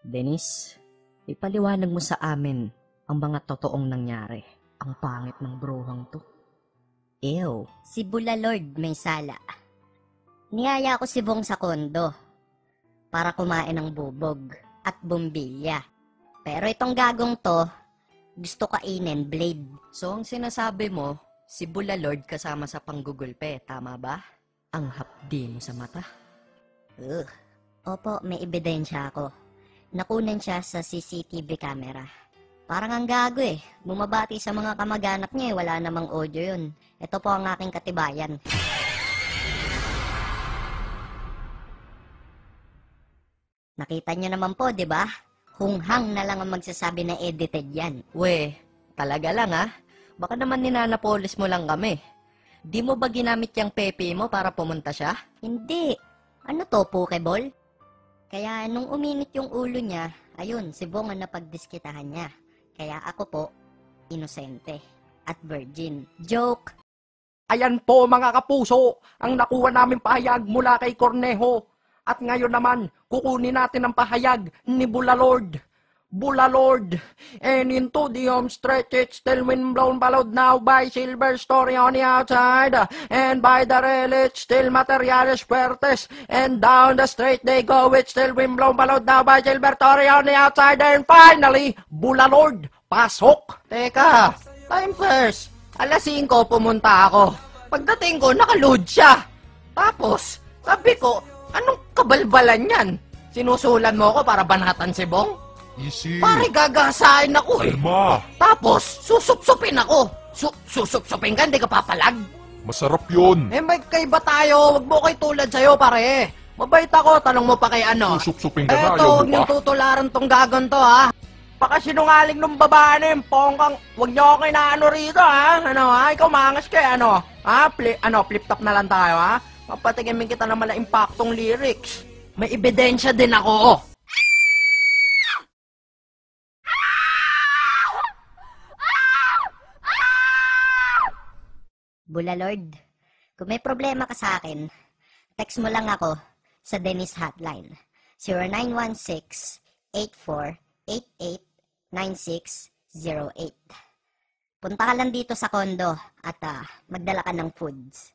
Dennis, ipaliwanag mo sa amin ang mga totoong nangyari. Ang pangit ng bruhang to. Ew. Si Bulalord may sala. Niyaya ko si Bong sa kondo para kumain ng bubog at bumbilya. Pero itong gagong to, gusto kainin blade. So ang sinasabi mo, si Bulalord kasama sa panggugulpe, tama ba? Ang hapdi mo sa mata. Ugh. Opo, may ebidensya ako. Nakunan siya sa CCTV camera. Parang ang gago eh. Bumabati sa mga kamag-anak niya eh. Wala namang audio yun. Ito po ang aking katibayan. Nakita niyo naman po, di ba? Hunghang na lang ang magsasabi na edited yan. We, talaga lang ah. Baka naman ninanapolis mo lang kami. Di mo ba ginamit yung pepe mo para pumunta siya? Hindi. Ano to, Pokeball? Kaya nung uminit yung ulo niya, ayun, si Bong ang napagdiskitahan niya. Kaya ako po, inosente at virgin. Joke! Ayan po mga kapuso, ang nakuha namin pahayag mula kay Cornejo. At ngayon naman, kukunin natin ang pahayag ni Bulalord. Bulalord, and into the home stretch it's still wind blown followed now by silver story on the outside. And by the rail it's still materiales fuertes. And down the straight they go it's still wind blown followed now by silver story on the outside. And finally Bulalord pasok. Teka time first. Alas 5 pumunta ako. Pagdating ko nakaload siya. Tapos sabi ko anong kabalbalan yan? Sinusulan mo ko para banatan si Bong Easy. Pare, gagasain ako eh. Kalma. Tapos, susupsupin ako. Su susupsupin ka, hindi ka papalag. Masarap yun. Eh, may kaiba tayo. Huwag mo kay tulad sa'yo, pare. Mabait ako. Tanong mo pa kay ano. Susupsupin ka na, Eto, ayaw huwag mo niyong pa. tutularan tong gagon to, ha. Baka sinungaling nung babae na yun, pongkang, huwag niyo ako inaano rito, ha? Ano, ha? Ikaw mangas ka, eh, ano? Ha? Pli ano, flip top na lang tayo, ha? Papatigimin kita ng mala impaktong lyrics. May ebidensya din ako. Bulalord, kung may problema ka sa akin, text mo lang ako sa Dennis Hotline. 0916-8488-9608. Punta ka lang dito sa kondo at ah, magdala ka ng foods.